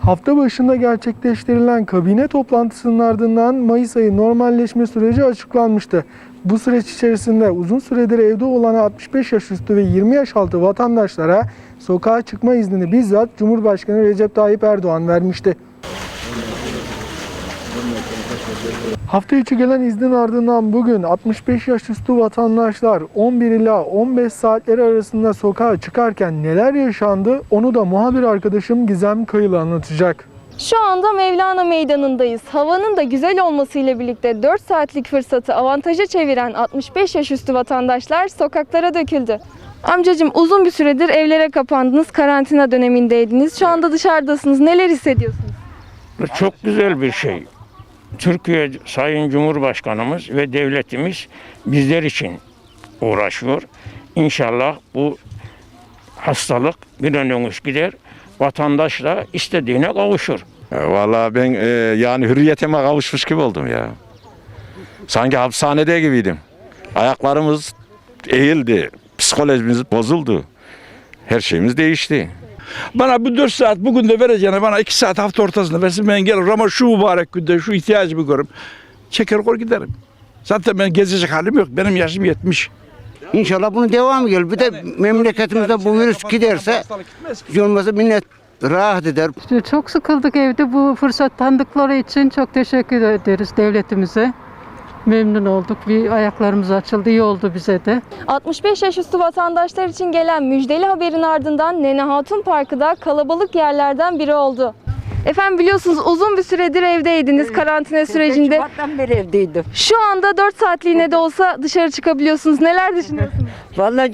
Hafta başında gerçekleştirilen kabine toplantısının ardından Mayıs ayı normalleşme süreci açıklanmıştı. Bu süreç içerisinde uzun süredir evde olan 65 yaş üstü ve 20 yaş altı vatandaşlara sokağa çıkma iznini bizzat Cumhurbaşkanı Recep Tayyip Erdoğan vermişti. Hafta içi gelen iznin ardından bugün 65 yaş üstü vatandaşlar 11 ila 15 saatleri arasında sokağa çıkarken neler yaşandı onu da muhabir arkadaşım Gizem Kayılı anlatacak. Şu anda Mevlana Meydanı'ndayız. Havanın da güzel olmasıyla birlikte 4 saatlik fırsatı avantaja çeviren 65 yaş üstü vatandaşlar sokaklara döküldü. Amcacım uzun bir süredir evlere kapandınız, karantina dönemindeydiniz. Şu anda dışarıdasınız. Neler hissediyorsunuz? Çok güzel bir şey. Türkiye Sayın Cumhurbaşkanımız ve devletimiz bizler için uğraşıyor. İnşallah bu hastalık bir an önce gider. Vatandaş da istediğine kavuşur. Vallahi ben e, yani hürriyetime kavuşmuş gibi oldum ya. Sanki hapishanede gibiydim. Ayaklarımız eğildi, psikolojimiz bozuldu. Her şeyimiz değişti. Bana bu 4 saat bugün de vereceğine bana 2 saat hafta ortasında versin ben gelirim ama şu mübarek günde şu ihtiyacımı görürüm. Çeker kor giderim. Zaten ben gezecek halim yok. Benim yaşım 70. İnşallah bunun devamı gelir. Bir de memleketimizde bu virüs giderse olmazsa millet rahat eder. Çok sıkıldık evde. Bu fırsat tanıdıkları için çok teşekkür ederiz devletimize. Memnun olduk. Bir ayaklarımız açıldı. iyi oldu bize de. 65 yaş üstü vatandaşlar için gelen müjdeli haberin ardından Nene Hatun Parkı da kalabalık yerlerden biri oldu. Efendim biliyorsunuz uzun bir süredir evdeydiniz karantina sürecinde. Şubat'tan beri evdeydim. Şu anda 4 saatliğine de olsa dışarı çıkabiliyorsunuz. Neler düşünüyorsunuz? Vallahi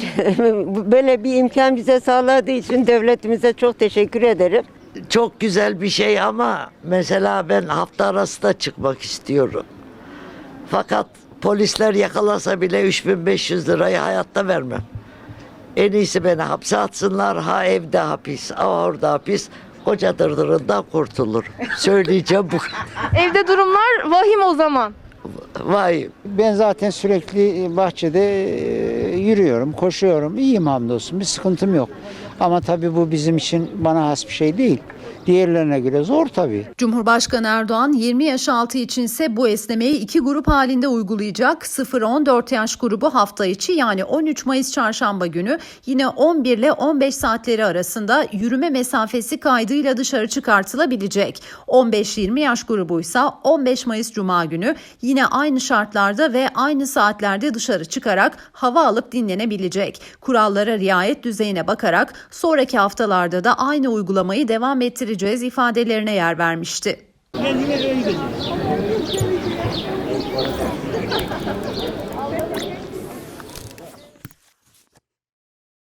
böyle bir imkan bize sağladığı için devletimize çok teşekkür ederim. çok güzel bir şey ama mesela ben hafta arası da çıkmak istiyorum. Fakat polisler yakalasa bile 3500 lirayı hayatta vermem. En iyisi beni hapse atsınlar. Ha evde hapis, ha orada hapis. Koca dırdırından kurtulur. Söyleyeceğim bu. Evde durumlar vahim o zaman. Vay Ben zaten sürekli bahçede e, yürüyorum, koşuyorum. İyiyim hamdolsun. Bir sıkıntım yok. Ama tabii bu bizim için bana has bir şey değil. Diğerlerine göre zor tabii. Cumhurbaşkanı Erdoğan 20 yaş altı içinse bu esnemeyi iki grup halinde uygulayacak. 0-14 yaş grubu hafta içi yani 13 Mayıs çarşamba günü yine 11 ile 15 saatleri arasında yürüme mesafesi kaydıyla dışarı çıkartılabilecek. 15-20 yaş grubuysa 15 Mayıs cuma günü yine aynı şartlarda ve aynı saatlerde dışarı çıkarak hava alıp dinlenebilecek. Kurallara riayet düzeyine bakarak sonraki haftalarda da aynı uygulamayı devam ettireceğiz ifadelerine yer vermişti.